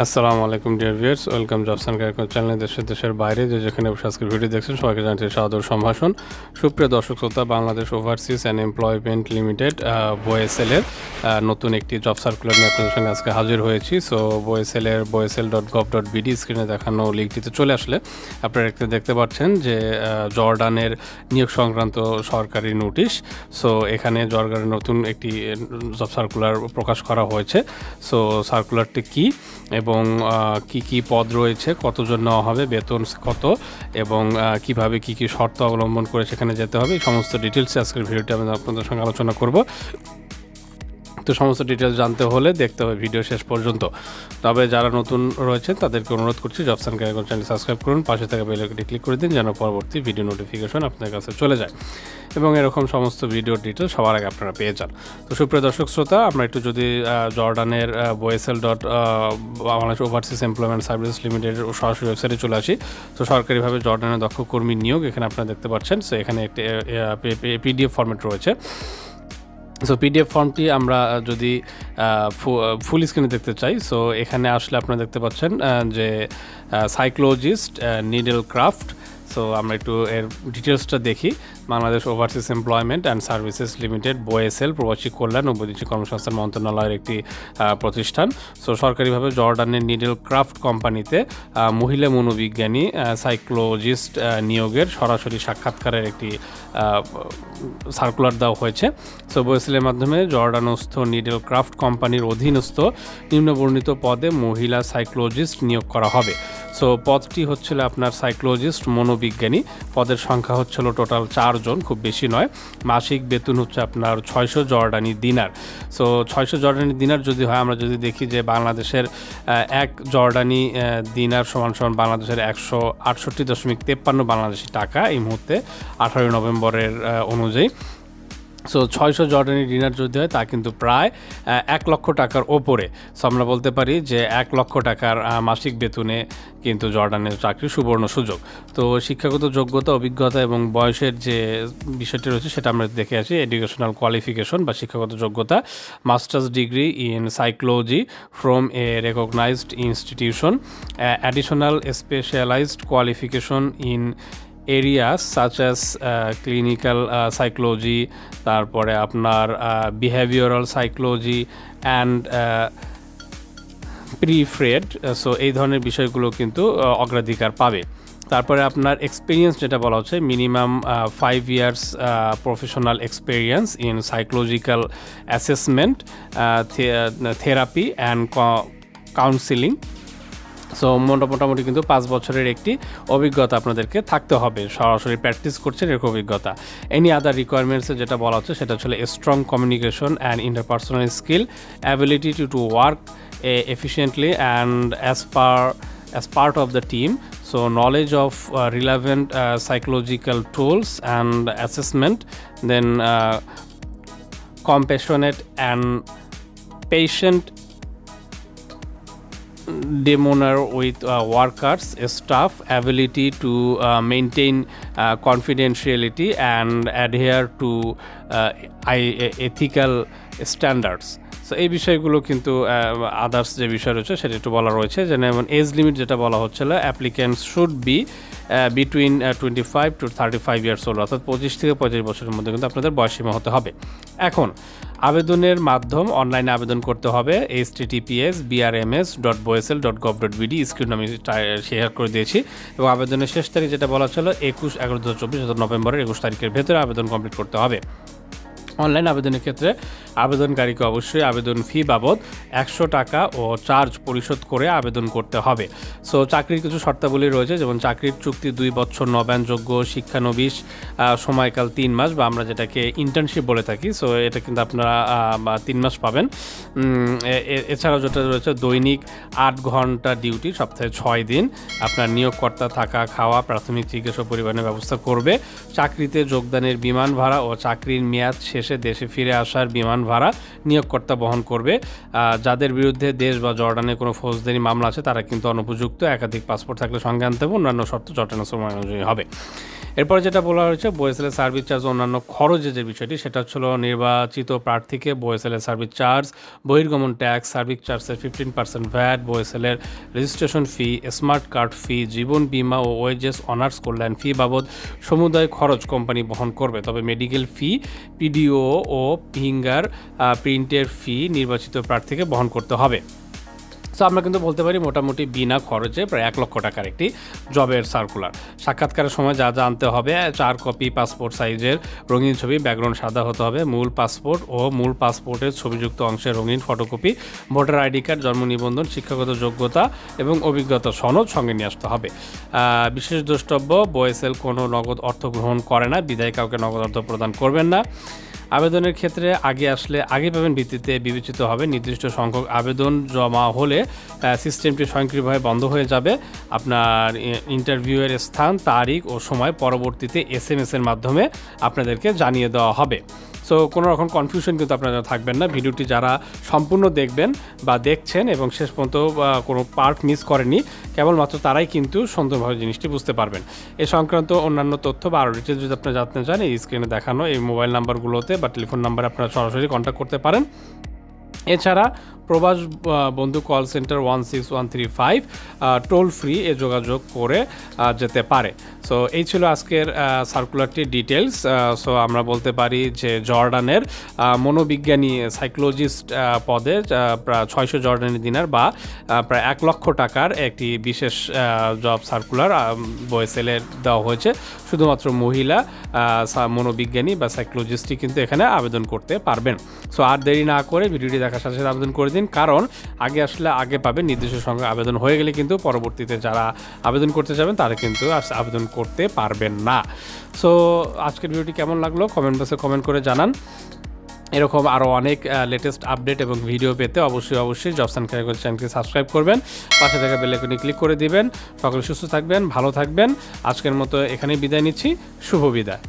আসসালামু আলাইকুম dear viewers welcome jobs and career channel দেশের দেশের বাইরে যে যেখানে বসে আজকের ভিডিও দেখছেন, সবাইকে জানাচ্ছি সাদর সম্ভাষণ। সুপ্রিয় দর্শক শ্রোতা, Bangladesh overseas and employment limited বয়েসেলের নতুন একটি জব সার্কুলার নিয়ে আপনাদের সঙ্গে আজকে হাজির হয়েছি। So বয়েসেলের BOESL dot gov dot BD স্ক্রিনে দেখানো লিঙ্কটিতে চলে আসলে আপনারা একটু দেখতে পাচ্ছেন যে জর্ডানের নিয়োগ সংক্রান্ত সরকারি নোটিশ। সো এখানে জর্ডানের নতুন একটি জব সার্কুলার প্রকাশ করা হয়েছে। সো সার্কুলারটি কি? এবং কি কি পদ রয়েছে, কতজন নেওয়া হবে, বেতন কত এবং কীভাবে কি কি শর্ত অবলম্বন করে সেখানে যেতে হবে সমস্ত ডিটেলস আজকের ভিডিওটি আমি আপনাদের সঙ্গে আলোচনা করব। তো সমস্ত ডিটেলস জানতে হলে দেখতে হবে ভিডিও শেষ পর্যন্ত। তবে যারা নতুন রয়েছেন তাদেরকে অনুরোধ করছি jobs and career channel subscribe করুন, পাশে থাকা বেল আইকনটি ক্লিক করে দিন, যেন পরবর্তী ভিডিও নোটিফিকেশন আপনার কাছে চলে যায়। এবং এরকম সমস্ত ভিডিও ডিটেলস সবার আগে আপনারা পেয়ে যান। তো সুপ্রিয় দর্শক শ্রোতা, আমরা একটু যদি জর্ডানের BOESL dot Bangladesh overseas employment service limited সরাসরি ওয়েবসাইটে চলে আসি। তো সরকারিভাবে জর্ডানের দক্ষ কর্মী নিয়োগ এখানে আপনারা দেখতে পাচ্ছেন। সো এখানে একটি পিডিএফ ফরম্যাট রয়েছে। সো পিডিএফ ফর্মটি আমরা যদি ফুল স্ক্রিনে দেখতে চাই সো এখানে আসলে আপনারা দেখতে পাচ্ছেন যে সাইকোলজিস্ট নিডেল ক্রাফট সো আমরা একটু এর ডিটেলসটা দেখি। Bangladesh overseas employment and services limited BOESL প্রবাসী কল্যাণ ও বৈদেশিক কর্মসংস্থান মন্ত্রণালয়ের একটি প্রতিষ্ঠান। সো সরকারিভাবে জর্ডানের নিডেল ক্রাফট কোম্পানিতে মহিলা মনোবিজ্ঞানী সাইক্লোজিস্ট নিয়োগের সরাসরি সাক্ষাৎকারের একটি সার্কুলার দেওয়া হয়েছে। সো বয়েসেলের মাধ্যমে জর্ডানস্থ নিডেল ক্রাফট কোম্পানির অধীনস্থ নিম্নবর্ণিত পদে মহিলা সাইক্লোজিস্ট নিয়োগ করা হবে। সো পদটি হচ্ছিল আপনার সাইকোলজিস্ট, মনোবিজ্ঞানী। পদের সংখ্যা হচ্ছিল টোটাল চারজন, খুব বেশি নয়। মাসিক বেতন হচ্ছে আপনার ছয়শো জর্ডানি দিনার। সো ছয়শো জর্ডানি দিনার যদি হয়, আমরা যদি দেখি যে বাংলাদেশের এক জর্ডানি দিনার সমান সমান বাংলাদেশের একশো আটষট্টি দশমিক তেপ্পান্ন বাংলাদেশি টাকা এই মুহূর্তে আঠারোই নভেম্বরের অনুযায়ী। সো ছয়শো জর্ডানি ডিনার যদি হয়, তা কিন্তু প্রায় এক লক্ষ টাকার ওপরে। সো আমরা বলতে পারি যে, এক লক্ষ টাকার মাসিক বেতনে কিন্তু জর্ডানের চাকরি সুবর্ণ সুযোগ। তো, শিক্ষাগত যোগ্যতা, অভিজ্ঞতা এবং বয়সের যে বিষয়টি রয়েছে, সেটা আমরা দেখে আসি। এডুকেশনাল কোয়ালিফিকেশন বা শিক্ষাগত যোগ্যতা masters degree in psychology from a recognised institution additional specialised qualification in areas such as clinical psychology তারপরে আপনার behavioural psychology and preferred so এই ধরনের বিষয়গুলো কিন্তু অগ্রাধিকার পাবে। তারপরে আপনার এক্সপিরিয়েন্স যেটা বলা হচ্ছে minimum five years professional experience in psychological assessment therapy and counselling so মোটা মোটামুটি কিন্তু পাঁচ বছরের একটি অভিজ্ঞতা আপনাদেরকে থাকতে হবে। সরাসরি প্র্যাকটিস করছেন এরকম অভিজ্ঞতা। এনি আদার রিকোয়ারমেন্টসে যেটা বলা হচ্ছে সেটা হচ্ছে strong communication and interpersonal skill ability to to work efficiently and as per the team. So knowledge of uh, relevant uh, psychological tools and assessment then uh, compassionate and patient demeanor with uh, workers staff ability to uh, maintain uh, confidentiality and adhere to uh, ethical standards so এই বিষয়গুলো কিন্তু others যে বিষয় রয়েছে সেটা একটু বলা রয়েছে যেমন এজ লিমিট যেটা বলা হচ্ছিল applicant should be between twenty five to thirty five years old অর্থাৎ পঁচিশ থেকে পঁচিশ বছরের মধ্যে কিন্তু আপনাদের বয়সীমা হতে হবে। এখন, আবেদনের মাধ্যম অনলাইনে আবেদন করতে হবে HTTPS BRMS dot BOESL dot gov dot BD screen আমি শেয়ার করে দিয়েছি। এবং আবেদনের শেষ তারিখ যেটা বলা ছিল, একুশ, এগারো দু হাজার চব্বিশ নভেম্বরের একুশ তারিখের ভেতরে আবেদন কমপ্লিট করতে হবে। অনলাইন আবেদনের ক্ষেত্রে আবেদনকারীকে অবশ্যই আবেদন ফি বাবদ একশো টাকা ও চার্জ পরিশোধ করে আবেদন করতে হবে। সো চাকরির কিছু শর্তাবলী রয়েছে, যেমন চাকরির চুক্তি দুই বছর নবায়নযোগ্য, শিক্ষানবিশ সময়কাল তিন মাস বা আমরা যেটাকে ইন্টার্নশিপ বলে থাকি সো এটা কিন্তু আপনারা তিন মাস পাবেন। এছাড়াও যেটা রয়েছে, দৈনিক আট ঘণ্টা ডিউটি, সপ্তাহে ছয় দিন। আপনার নিয়োগকর্তা থাকা, খাওয়া, প্রাথমিক চিকিৎসা পরিবহনের ব্যবস্থা করবে। চাকরিতে যোগদানের বিমান ভাড়া ও চাকরির মেয়াদ শেষে দেশে ফিরে আসার বিমান ভাড়া নিয়োগকর্তা বহন করবে। যাদের বিরুদ্ধে দেশ বা জর্ডানে কোনো ফৌজদারি মামলা আছে, তারা কিন্তু অনুপযুক্ত। একাধিক পাসপোর্ট থাকলে সঙ্গে আনতে হবে, অন্যান্য শর্ত চট্টগ্রাম সময় অনুযায়ী হবে। এরপর যেটা বলা হয়েছে বয়েসেলের সার্ভিস চার্জ অন্যান্য খরচের যে বিষয়টি, সেটা হচ্ছিল নির্বাচিত প্রার্থীকে বয়েসেলের সার্ভিস চার্জ, বহির্গমন ট্যাক্স, সার্ভিস চার্জের fifteen percent VAT বয়েসেলের registration fee smart card fee জীবন বীমা ও ওয়েজেস অনার্স কল্যাণ ফি বাবদ সমুদায় খরচ কোম্পানি বহন করবে। তবে মেডিকেল ফি পিডিও ও ফিঙ্গার প্রিন্টের ফি নির্বাচিত প্রার্থীকে বহন করতে হবে। সো আমরা কিন্তু বলতে পারি মোটামুটি বিনা খরচে প্রায় এক লক্ষ টাকার একটি জবের সার্কুলার সাক্ষাৎকারের সময় যা যা আনতে হবে, চার কপি পাসপোর্ট সাইজের রঙিন ছবি ব্যাকগ্রাউন্ড সাদা হতে হবে, মূল পাসপোর্ট ও মূল পাসপোর্টের ছবিযুক্ত অংশের রঙিন ফটোকপি ভোটার আইডি কার্ড জন্ম নিবন্ধন, শিক্ষাগত যোগ্যতা এবং অভিজ্ঞতা সনদ সঙ্গে নিয়ে আসতে হবে। বিশেষ দ্রষ্টব্য বয়েসেল কোনো নগদ অর্থ গ্রহণ করে না, বিদায় কাউকে নগদ অর্থ প্রদান করবেন না। আবেদনের ক্ষেত্রে আগে আসলে আগে পাবেন ভিত্তিতে বিবেচিত হবে নির্দিষ্ট সংখ্যক আবেদন জমা হলে সিস্টেমটি স্বয়ংক্রিয়ভাবে বন্ধ হয়ে যাবে। আপনার ইন্টারভিউয়ের স্থান, তারিখ ও সময় পরবর্তীতে এস এম এর মাধ্যমে আপনাদেরকে জানিয়ে দেওয়া হবে। সো কোনো রকম কনফিউশন কিন্তু আপনারা থাকবেন না। ভিডিওটি যারা সম্পূর্ণ দেখবেন বা দেখছেন এবং শেষ পর্যন্ত কোনো পার্ট মিস করেনি কেবলমাত্র তারাই কিন্তু সুন্দরভাবে জিনিসটি বুঝতে পারবেন। এ সংক্রান্ত অন্যান্য তথ্য বা আরও ডিটেলস যদি আপনারা জানতে চান, এই স্ক্রিনে দেখানো এই মোবাইল নাম্বারগুলোতে বা টেলিফোন নাম্বারে আপনারা সরাসরি কন্ট্যাক্ট করতে পারেন। এছাড়া প্রবাস বন্ধু call centre one six one three five toll free এ যোগাযোগ করে যেতে পারে। সো এই ছিল আজকের সার্কুলারটির ডিটেলস সো আমরা বলতে পারি যে জর্ডানের মনোবিজ্ঞানী সাইকোলজিস্ট পদে প্রায় ছয়শো জর্ডানি দিনার বা প্রায় এক লক্ষ টাকার একটি বিশেষ জব সার্কুলার বয়েসেলের দেওয়া হয়েছে। শুধুমাত্র মহিলা মনোবিজ্ঞানী বা সাইকোলজিস্টই কিন্তু এখানে আবেদন করতে পারবেন। সো আর দেরি না করে ভিডিওটি দেখার সাথে সাথে আবেদন করে দিন। কারণ আগে আসলে আগে পাবেন নির্দিষ্ট সঙ্গে আবেদন। হয়ে গেলে কিন্তু পরবর্তীতে যারা আবেদন করতে যাবেন, তারা কিন্তু আবেদন করতে পারবেন না। সো আজকের ভিডিওটি কেমন লাগল? কমেন্ট বক্সে কমেন্ট করে জানান। এরকম আরও অনেক লেটেস্ট আপডেট এবং ভিডিও পেতে অবশ্যই অবশ্যই জবসান ক্যারিগর চ্যানেলকে সাবস্ক্রাইব করবেন। পাশে থাকা বেলাইকনে ক্লিক করে দিবেন। সকলে সুস্থ থাকবেন, ভালো থাকবেন। আজকের মতো এখানেই বিদায় নিচ্ছি। শুভ বিদায়।